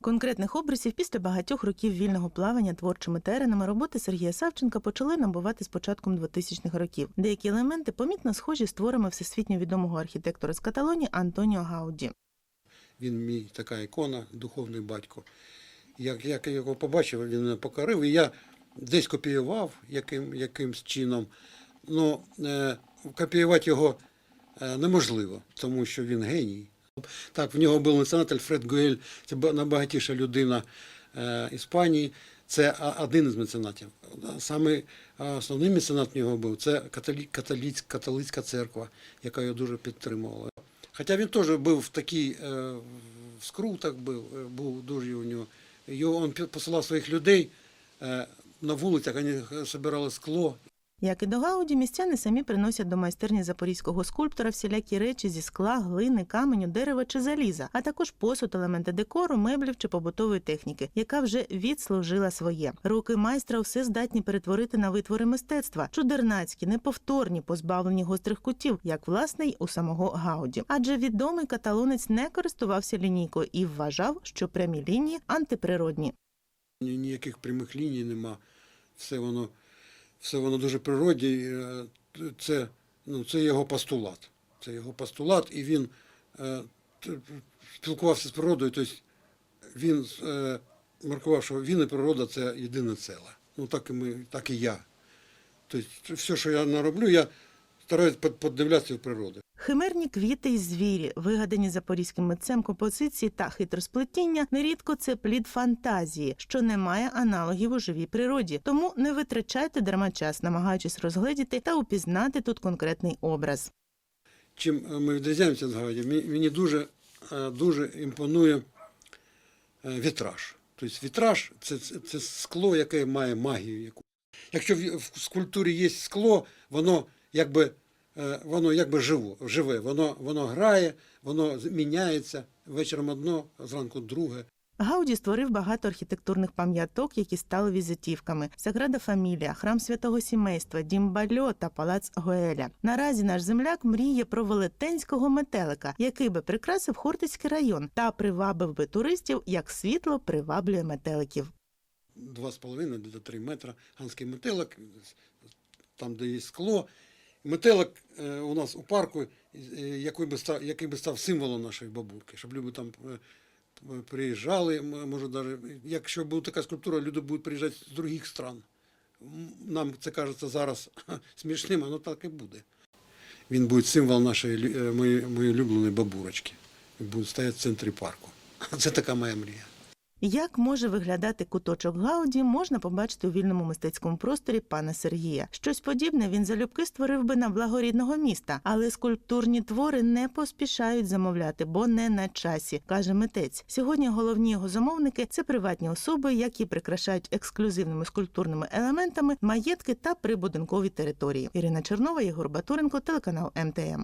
Конкретних обрисів після багатьох років вільного плавання творчими теренами роботи Сергія Савченка почали набувати з початком 2000-х років. Деякі елементи помітно схожі з творами всесвітньо відомого архітектора з Каталонії Антоніо Гауді. Він мій така ікона, духовний батько. Як, як я його побачив, він мене покорив, і я десь копіював яким, якимсь чином. Ну, е, копіювати його е, неможливо, тому що він геній. Так, в нього був меценат Альфред Гуель, це найбагатіша людина е, Іспанії. Це один із меценатів. Саме основний меценат в нього був це католі, католіць, католицька церква, яка його дуже підтримувала. Хоча він теж був в такий е, в скрутах, був, е, був дуже у нього. Його він посилав своїх людей на вулицях, вони збирали скло, Як і до Гауді, містяни самі приносять до майстерні запорізького скульптора всілякі речі зі скла, глини, каменю, дерева чи заліза, а також посуд, елементи декору, меблів чи побутової техніки, яка вже відслужила своє. Руки майстра все здатні перетворити на витвори мистецтва, чудернацькі, неповторні, позбавлені гострих кутів, як власне й у самого Гауді. Адже відомий каталонець не користувався лінійкою і вважав, що прямі лінії антиприродні. Ні- ніяких прямих ліній нема. Все воно, все воно дуже природні. е, Це, ну, це його постулат. Це його постулат, і він е, спілкувався з природою, тобто він е, маркував, що він і природа це єдине ціле. Ну так і ми, так і я. Тобто, все, що я нароблю, я стараюсь подивлятися в природу. Химерні квіти й звірі, вигадані запорізьким митцем композиції та хитросплетіння, нерідко це плід фантазії, що не має аналогів у живій природі. Тому не витрачайте дарма час, намагаючись розгледіти та упізнати тут конкретний образ. чим е, ми відрізняємося Гаваді, мені- дуже, е, дуже імпонує е, вітраж. Тобто вітраж це, це, це скло, яке має магію. Якщо в, в скульптурі є скло, воно якби, е, воно якби живо, живе, воно, воно грає, воно з- міняється. Вечором одно, зранку друге. Гауді створив багато архітектурних пам'яток, які стали візитівками: Саграда Фамілія, храм святого сімейства, дім Бальо та палац Гоеля. Наразі наш земляк мріє про велетенського метелика, який би прикрасив Хортицький район та привабив би туристів, як світло приваблює метеликів. 2,5 до 3 метра ганський метелик, там, де є скло. Метелик е, у нас у парку, е, який би став, який би став символом нашої бабурки, щоб люди там е, приїжджали, може даже, якщо буде така скульптура, люди будуть приїжджати з інших стран. Нам це кажеться зараз смішним, але так і буде. Він буде символ нашої моєї, моєї улюбленої бабурочки. Він буде стояти в центрі парку. Це така моя мрія. Як може виглядати куточок Гауді, можна побачити у вільному мистецькому просторі пана Сергія. Щось подібне він залюбки створив би на благо рідного міста, але скульптурні твори не поспішають замовляти, бо не на часі, каже митець. Сьогодні головні його замовники це приватні особи, які прикрашають ексклюзивними скульптурними елементами маєтки та прибудинкові території. Ірина Чернова, Єгор Батуренко, телеканал МТМ.